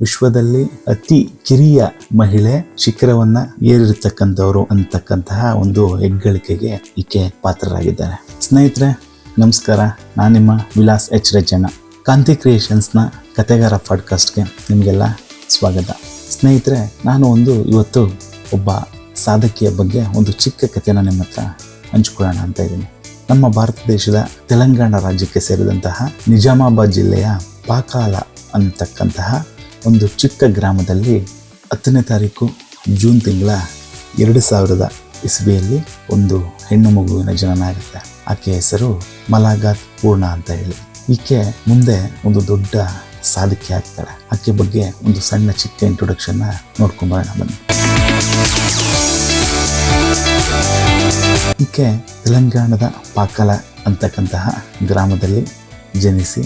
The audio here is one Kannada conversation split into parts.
ವಿಶ್ವದಲ್ಲಿ ಅತಿ ಕಿರಿಯ ಮಹಿಳೆ ಶಿಖರವನ್ನ ಏರಿರ್ತಕ್ಕಂಥವ್ರು ಅಂತಕ್ಕಂತಹ ಒಂದು ಹೆಗ್ಗಳಿಕೆಗೆ ಈಕೆ ಪಾತ್ರರಾಗಿದ್ದಾರೆ. ಸ್ನೇಹಿತರೆ, ನಮಸ್ಕಾರ. ನಾನು ನಿಮ್ಮ ವಿಲಾಸ್ ಎಚ್. ರಚನ ಕಾಂತಿ ಕ್ರಿಯೇಷನ್ಸ್ನ ಕತೆಗಾರ ಪಾಡ್ಕಾಸ್ಟ್ಗೆ ನಿಮಗೆಲ್ಲ ಸ್ವಾಗತ. ಸ್ನೇಹಿತರೆ, ನಾನು ಒಂದು ಇವತ್ತು ಒಬ್ಬ ಸಾಧಕಿಯ ಬಗ್ಗೆ ಒಂದು ಚಿಕ್ಕ ಕಥೆನ ನಿಮ್ಮ ಹತ್ರ ಹಂಚ್ಕೊಳ್ಳೋಣ ಅಂತ ಇದ್ದೀನಿ. ನಮ್ಮ ಭಾರತ ದೇಶದ ತೆಲಂಗಾಣ ರಾಜ್ಯಕ್ಕೆ ಸೇರಿದಂತಹ ನಿಜಾಮಾಬಾದ್ ಜಿಲ್ಲೆಯ ಪಾಕಾಲ ಅಂತಕ್ಕಂತಹ ಒಂದು ಚಿಕ್ಕ ಗ್ರಾಮದಲ್ಲಿ ಹತ್ತನೇ ತಾರೀಕು ಜೂನ್ ತಿಂಗಳ ಎರಡು ಸಾವಿರದ ಇಸ್ವಿಯಲ್ಲಿ ಒಂದು ಹೆಣ್ಣು ಮಗುವಿನ ಜನನ ಆಗುತ್ತೆ. ಆಕೆ ಹೆಸರು ಮಲಾಗಾತ್ ಪೂರ್ಣ ಅಂತ ಹೇಳಿ. ಈಕೆ ಮುಂದೆ ಒಂದು ದೊಡ್ಡ ಸಾಧಕಿ ಆಗ್ತಾಳೆ. ಆಕೆ ಬಗ್ಗೆ ಒಂದು ಸಣ್ಣ ಚಿಕ್ಕ ಇಂಟ್ರೊಡಕ್ಷನ್ನ ನೋಡ್ಕೊಂಬರೋಣ ಬನ್ನಿ. ಈಕೆ ತೆಲಂಗಾಣದ ಪಾಕಲ ಅಂತಕ್ಕಂತಹ ಗ್ರಾಮದಲ್ಲಿ ಜನಿಸಿ,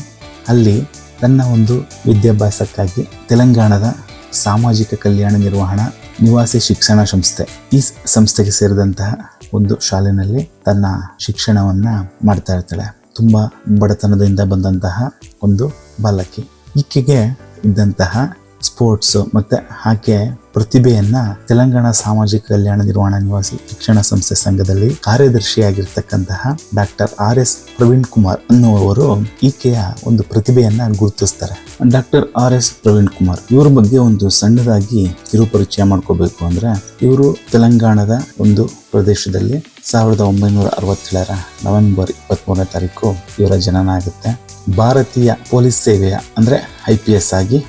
ಅಲ್ಲಿ ತನ್ನ ಒಂದು ವಿದ್ಯಾಭ್ಯಾಸಕ್ಕಾಗಿ ತೆಲಂಗಾಣದ ಸಾಮಾಜಿಕ ಕಲ್ಯಾಣ ನಿರ್ವಹಣಾ ನಿವಾಸಿ ಶಿಕ್ಷಣ ಸಂಸ್ಥೆ, ಈ ಸಂಸ್ಥೆಗೆ ಸೇರಿದಂತಹ ಒಂದು ಶಾಲೆಯಲ್ಲಿ ತನ್ನ ಶಿಕ್ಷಣವನ್ನ ಮಾಡ್ತಾ ಇರ್ತಾಳೆ. ತುಂಬಾ ಬಡತನದಿಂದ ಬಂದಂತಹ ಒಂದು ಬಾಲಕಿ. ಈಕೆಗೆ ಇದ್ದಂತಹ ಸ್ಪೋರ್ಟ್ಸ್ ಮತ್ತೆ ಆಕೆ ಪ್ರತಿಭೆಯನ್ನ ತೆಲಂಗಾಣ ಸಾಮಾಜಿಕ ಕಲ್ಯಾಣ ನಿರ್ವಹಣಾ ನಿವಾಸಿ ಶಿಕ್ಷಣ ಸಂಸ್ಥೆ ಸಂಘದಲ್ಲಿ ಕಾರ್ಯದರ್ಶಿಯಾಗಿರ್ತಕ್ಕಂತಹ doctor R S Praveen Kumar ಅನ್ನುವರು ಈಕೆಯ ಒಂದು ಪ್ರತಿಭೆಯನ್ನ ಗುರುತಿಸ್ತಾರೆ. Doctor R S Praveen Kumar ಇವರ ಬಗ್ಗೆ ಒಂದು ಸಣ್ಣದಾಗಿ ಕಿರುಪರಿಚಯ ಮಾಡ್ಕೋಬೇಕು ಅಂದ್ರೆ ಇವರು ತೆಲಂಗಾಣದ ಒಂದು ಪ್ರದೇಶದಲ್ಲಿ ಸಾವಿರದ ಒಂಬೈನೂರ ಅರವತ್ತೇಳರ ನವೆಂಬರ್ ಇಪ್ಪತ್ತ್ಮೂರನೇ ತಾರೀಕು ಇವರ ಜನನ ಆಗುತ್ತೆ. ಭಾರತೀಯ ಪೊಲೀಸ್ ಸೇವೆಯ ಅಂದ್ರೆ ಐ ಪಿ ಎಸ್ ಆಗಿ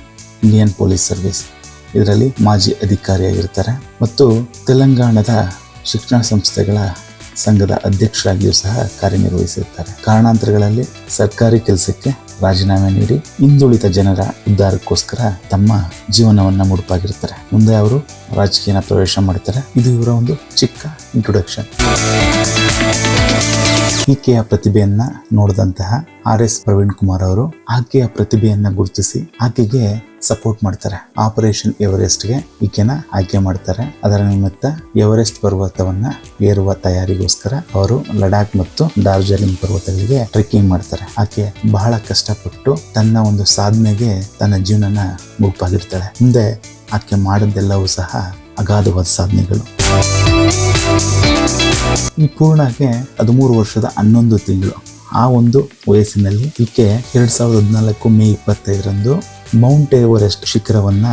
ಇಂಡಿಯನ್ ಪೊಲೀಸ್ ಸರ್ವಿಸ್. ಇದರಲ್ಲಿ ಮಾಜಿ ಅಧಿಕಾರಿಯಾಗಿರ್ತಾರೆ ಮತ್ತು ತೆಲಂಗಾಣದ ಶಿಕ್ಷಣ ಸಂಸ್ಥೆಗಳ ಸಂಘದ ಅಧ್ಯಕ್ಷರಾಗಿಯೂ ಸಹ ಕಾರ್ಯನಿರ್ವಹಿಸಿರ್ತಾರೆ. ಕಾರಣಾಂತರಗಳಲ್ಲಿ ಸರ್ಕಾರಿ ಕೆಲಸಕ್ಕೆ ರಾಜೀನಾಮೆ ನೀಡಿ ಹಿಂದುಳಿದ ಜನರ ಉದ್ಧಾರಕ್ಕೋಸ್ಕರ ತಮ್ಮ ಜೀವನವನ್ನ ಮುಡುಪಾಗಿರ್ತಾರೆ. ಮುಂದೆ ಅವರು ರಾಜಕೀಯನ ಪ್ರವೇಶ ಮಾಡ್ತಾರೆ. ಇದು ಇವರ ಒಂದು ಚಿಕ್ಕ ಇಂಟ್ರೊಡಕ್ಷನ್ ಈಕೆಯ ಪ್ರತಿಭೆಯನ್ನ ನೋಡಿದಂತಹ ಆರ್ ಎಸ್ ಪ್ರವೀಣ್ ಕುಮಾರ್ ಅವರು ಆಕೆಯ ಪ್ರತಿಭೆಯನ್ನ ಗುರುತಿಸಿ ಆಕೆಗೆ ಸಪೋರ್ಟ್ ಮಾಡ್ತಾರೆ. ಆಪರೇಷನ್ ಎವರೆಸ್ಟ್ಗೆ ಈಕೆನ ಆಯ್ಕೆ ಮಾಡ್ತಾರೆ. ಅದರ ನಿಮಿತ್ತ ಎವರೆಸ್ಟ್ ಪರ್ವತವನ್ನ ಏರುವ ತಯಾರಿಗೋಸ್ಕರ ಅವರು ಲಡಾಖ್ ಮತ್ತು ಡಾರ್ಜಿಲಿಂಗ್ ಪರ್ವತಗಳಿಗೆ ಟ್ರೆಕ್ಕಿಂಗ್ ಮಾಡ್ತಾರೆ. ಆಕೆ ಬಹಳ ಕಷ್ಟಪಟ್ಟು ತನ್ನ ಒಂದು ಸಾಧನೆಗೆ ತನ್ನ ಜೀವನನ ಗುಂಪಾಗಿರ್ತಾಳೆ ಮುಂದೆ ಆಕೆ ಮಾಡಿದ್ದೆಲ್ಲವೂ ಸಹ ಅಗಾಧವಾದ ಸಾಧನೆಗಳು. ಈ ಪೂರ್ಣಕ್ಕೆ ಹದಿಮೂರು ವರ್ಷದ ಹನ್ನೊಂದು ತಿಂಗಳು. ಆ ಒಂದು ವಯಸ್ಸಿನಲ್ಲಿ ಈಕೆ ಎರಡ್ ಸಾವಿರದ ಹದಿನಾಲ್ಕು ಮೇ ಇಪ್ಪತ್ತೈದರಂದು ಮೌಂಟ್ ಎವರೆಸ್ಟ್ ಶಿಖರವನ್ನ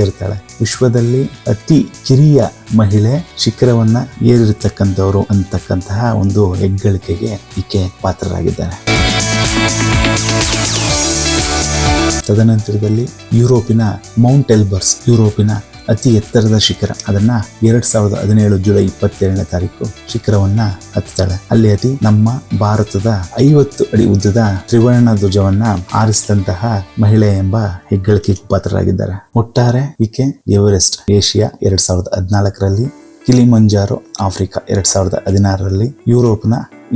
ಏರ್ತಾಳೆ. ವಿಶ್ವದಲ್ಲಿ ಅತಿ ಕಿರಿಯ ಮಹಿಳೆ ಶಿಖರವನ್ನ ಏರಿರ್ತಕ್ಕಂಥವ್ರು ಅಂತಕ್ಕಂತಹ ಒಂದು ಹೆಗ್ಗಳಿಕೆಗೆ ಈಕೆ ಪಾತ್ರರಾಗಿದ್ದಾರೆ. ತದನಂತರದಲ್ಲಿ ಯುರೋಪಿನ ಮೌಂಟ್ ಎಲ್ಬರ್ಸ್ ಯುರೋಪಿನ ಅತಿ ಎತ್ತರದ ಶಿಖರ, ಅದನ್ನ ಎರಡ್ ಸಾವಿರದ ಹದಿನೇಳು ಜುಲೈ ಇಪ್ಪತ್ತೇಳನೇ ತಾರೀಕು ಶಿಖರವನ್ನ ಹತ್ತಾಳೆ ಅಲ್ಲಿ ಅತಿ ನಮ್ಮ ಭಾರತದ ಐವತ್ತು ಅಡಿ ಉದ್ದದ ತ್ರಿವರ್ಣ ಧ್ವಜವನ್ನ ಆರಿಸಿದಂತಹ ಮಹಿಳೆ ಎಂಬ ಹೆಗ್ಗಳಿಕೆ ಪಾತ್ರರಾಗಿದ್ದಾರೆ. ಒಟ್ಟಾರೆ ಈಕೆ ಎವರೆಸ್ಟ್, ಏಷ್ಯಾ ಎರಡ್ ಸಾವಿರದ ಹದಿನಾಲ್ಕರಲ್ಲಿ, ಕಿಲಿಮಂಜಾರೋ, ಆಫ್ರಿಕಾ ಎರಡ್ ಸಾವಿರದ ಹದಿನಾರರಲ್ಲಿ, ಯುರೋಪ್ನ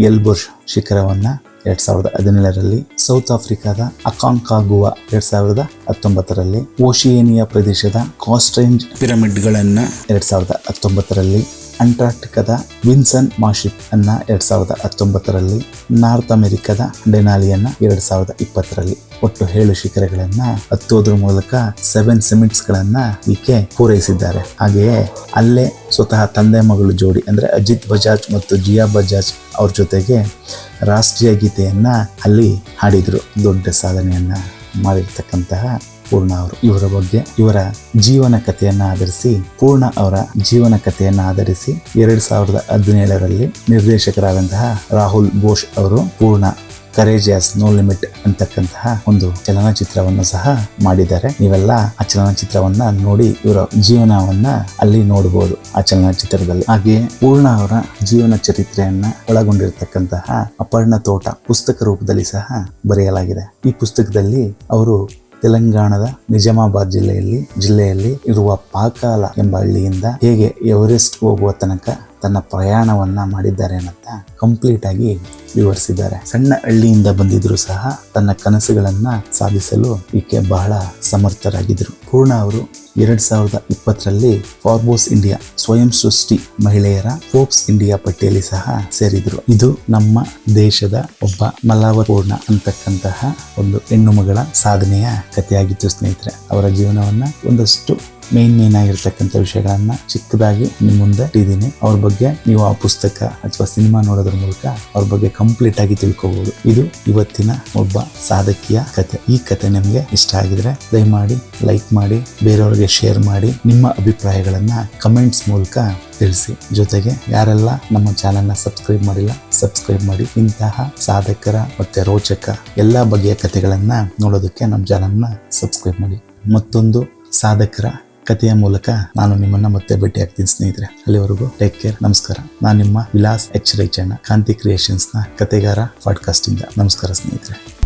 ಎಲ್ಬುರ್ಷ್ ಶಿಖರವನ್ನ ಎರಡ್ ಸಾವಿರದ ಹದಿನೇಳರಲ್ಲಿ ಸೌತ್ ಆಫ್ರಿಕಾದ ಅಕಾಂಕಾಗುವ ಎರಡ್ ಸಾವಿರದ ಹತ್ತೊಂಬತ್ತರಲ್ಲಿ ಓಶಿಯೇನಿಯಾ ಪ್ರದೇಶದ ಕಾಸ್ಟ್ರೇಂಜ್ ಪಿರಮಿಡ್ಗಳನ್ನು ಎರಡ್ ಸಾವಿರದ ಹತ್ತೊಂಬತ್ತರಲ್ಲಿ ಅಂಟಾರ್ಟಿಕಾದ ವಿನ್ಸನ್ ಮಾಶಿಪ್ ಅನ್ನ ಎರಡ್ ಸಾವಿರದ ಹತ್ತೊಂಬತ್ತರಲ್ಲಿ ನಾರ್ತ್ ಅಮೆರಿಕದ ಡೆನಾಲಿಯನ್ನ ಎರಡ್ ಸಾವಿರದ ಇಪ್ಪತ್ತರಲ್ಲಿ. ಒಟ್ಟು ಏಳು ಶಿಖರಗಳನ್ನ ಹತ್ತೋದ್ರ ಮೂಲಕ ಸೆವೆನ್ ಸಿಮಿಟ್ಸ್ ಗಳನ್ನ ಈಕೆ ಪೂರೈಸಿದ್ದಾರೆ. ಹಾಗೆಯೇ ಅಲ್ಲೇ ಸ್ವತಃ ತಂದೆ ಮಗಳು ಜೋಡಿ ಅಂದ್ರೆ ಅಜಿತ್ ಬಜಾಜ್ ಮತ್ತು ಜಿಯಾ ಬಜಾಜ್ ಅವ್ರ ಜೊತೆಗೆ ರಾಷ್ಟ್ರೀಯ ಗೀತೆಯನ್ನ ಅಲ್ಲಿ ಹಾಡಿದ್ರು. ದೊಡ್ಡ ಸಾಧನೆಯನ್ನ ಮಾಡಿರ್ತಕ್ಕಂತಹ ಪೂರ್ಣ ಅವರು. ಇವರ ಬಗ್ಗೆ, ಇವರ ಜೀವನ ಕಥೆಯನ್ನ ಆಧರಿಸಿ, ಪೂರ್ಣ ಅವರ ಜೀವನ ಕಥೆಯನ್ನ ಆಧರಿಸಿ ಎರಡ್ ಸಾವಿರದ ಹದಿನೇಳರಲ್ಲಿ ನಿರ್ದೇಶಕರಾದಂತಹ ರಾಹುಲ್ ಬೋಷ್ ಅವರು ಪೂರ್ಣ ಕರೇಜಿಯಸ್ ನೋ ಲಿಮಿಟ್ ಅಂತಕ್ಕಂತಹ ಒಂದು ಚಲನಚಿತ್ರವನ್ನು ಸಹ ಮಾಡಿದ್ದಾರೆ. ನೀವೆಲ್ಲ ಆ ಚಲನಚಿತ್ರವನ್ನ ನೋಡಿ, ಇವರ ಜೀವನವನ್ನ ಅಲ್ಲಿ ನೋಡಬಹುದು ಆ ಚಲನಚಿತ್ರದಲ್ಲಿ. ಹಾಗೆ ಪೂರ್ಣ ಅವರ ಜೀವನ ಚರಿತ್ರೆಯನ್ನ ಒಳಗೊಂಡಿರತಕ್ಕಂತಹ ಅಪರ್ಣ ತೋಟ ಪುಸ್ತಕ ರೂಪದಲ್ಲಿ ಸಹ ಬರೆಯಲಾಗಿದೆ. ಈ ಪುಸ್ತಕದಲ್ಲಿ ಅವರು ತೆಲಂಗಾಣದ ನಿಜಾಮಾಬಾದ್ ಜಿಲ್ಲೆಯಲ್ಲಿ ಜಿಲ್ಲೆಯಲ್ಲಿ ಇರುವ ಪಾಕಾಲ ಎಂಬ ಹಳ್ಳಿಯಿಂದ ಹೇಗೆ ಎವರೆಸ್ಟ್ ಹೋಗುವ ತನಕ ತನ್ನ ಪ್ರಯಾಣವನ್ನ ಮಾಡಿದ್ದಾರೆ ಅಂತ ಕಂಪ್ಲೀಟ್ ಆಗಿ ವಿವರಿಸಿದ್ದಾರೆ. ಸಣ್ಣ ಹಳ್ಳಿಯಿಂದ ಬಂದಿದ್ರು ಸಹ ತನ್ನ ಕನಸುಗಳನ್ನ ಸಾಧಿಸಲು ಈಕೆ ಬಹಳ ಸಮರ್ಥರಾಗಿದ್ರು ಪೂರ್ಣ ಅವರು ಎರಡ್ ಸಾವಿರದ ಇಪ್ಪತ್ತರಲ್ಲಿ ಫಾರ್ಬೋಸ್ ಇಂಡಿಯಾ ಸ್ವಯಂ ಸೃಷ್ಟಿ ಮಹಿಳೆಯರ ಫೋರ್ಬ್ಸ್ ಇಂಡಿಯಾ ಪಟ್ಟಿಯಲ್ಲಿ ಸಹ ಸೇರಿದ್ರು. ಇದು ನಮ್ಮ ದೇಶದ ಒಬ್ಬ ಮಲಾವರ್ ಪೂರ್ಣ ಅಂತಕ್ಕಂತಹ ಒಂದು ಹೆಣ್ಣು ಮಗಳ ಸಾಧನೆಯ ಕಥೆಯಾಗಿತ್ತು ಸ್ನೇಹಿತರೆ. ಅವರ ಜೀವನವನ್ನ ಒಂದಷ್ಟು ಮೇನ್ ಮೇನ್ ಆಗಿರ್ತಕ್ಕಂಥ ವಿಷಯಗಳನ್ನ ಚಿಕ್ಕದಾಗಿ ನಿಮ್ಮ ಮುಂದೆ ಇಟ್ಟಿದ್ದೀನಿ. ಅವ್ರ ಬಗ್ಗೆ ನೀವು ಆ ಪುಸ್ತಕ ಅಥವಾ ಸಿನಿಮಾ ನೋಡೋದ್ರ ಮೂಲಕ ಅವ್ರ ಬಗ್ಗೆ ಕಂಪ್ಲೀಟ್ ಆಗಿ ತಿಳ್ಕೋಬಹುದು ಇದು ಇವತ್ತಿನ ಒಬ್ಬ ಸಾಧಕಿಯ ಕತೆ. ಈ ಕತೆ ನಿಮಗೆ ಇಷ್ಟ ಆಗಿದ್ರೆ ದಯಮಾಡಿ ಲೈಕ್ ಮಾಡಿ, ಬೇರೆಯವರಿಗೆ ಶೇರ್ ಮಾಡಿ, ನಿಮ್ಮ ಅಭಿಪ್ರಾಯಗಳನ್ನ ಕಮೆಂಟ್ಸ್ ಮೂಲಕ ತಿಳಿಸಿ. ಜೊತೆಗೆ ಯಾರೆಲ್ಲ ನಮ್ಮ ಚಾನೆಲ್ನ ಸಬ್ಸ್ಕ್ರೈಬ್ ಮಾಡಿಲ್ಲ ಸಬ್ಸ್ಕ್ರೈಬ್ ಮಾಡಿ. ಇಂತಹ ಸಾಧಕರ ಮತ್ತೆ ರೋಚಕ ಎಲ್ಲ ಬಗೆಯ ಕಥೆಗಳನ್ನ ನೋಡೋದಕ್ಕೆ ನಮ್ಮ ಚಾನೆಲ್ನ ಸಬ್ಸ್ಕ್ರೈಬ್ ಮಾಡಿ. ಮತ್ತೊಂದು ಸಾಧಕರ ಕಥೆಯ ಮೂಲಕ ನಾನು ನಿಮ್ಮನ್ನ ಮತ್ತೆ ಭೇಟಿ ಆಗ್ತೀನಿ, ಸ್ನೇಹಿತರೆ. ಅಲ್ಲಿವರೆಗೂ ಟೇಕ್ ಕೇರ್ ನಮಸ್ಕಾರ. ನಾನು ನಿಮ್ಮ ವಿಲಾಸ್ ಎಚ್ ರೈಚಣ್ಣ, ಕಾಂತಿ ನ ಕತೆಗಾರ ಪಾಡ್ಕಾಸ್ಟ್ ಇಂದ ನಮಸ್ಕಾರ, ಸ್ನೇಹಿತರೆ.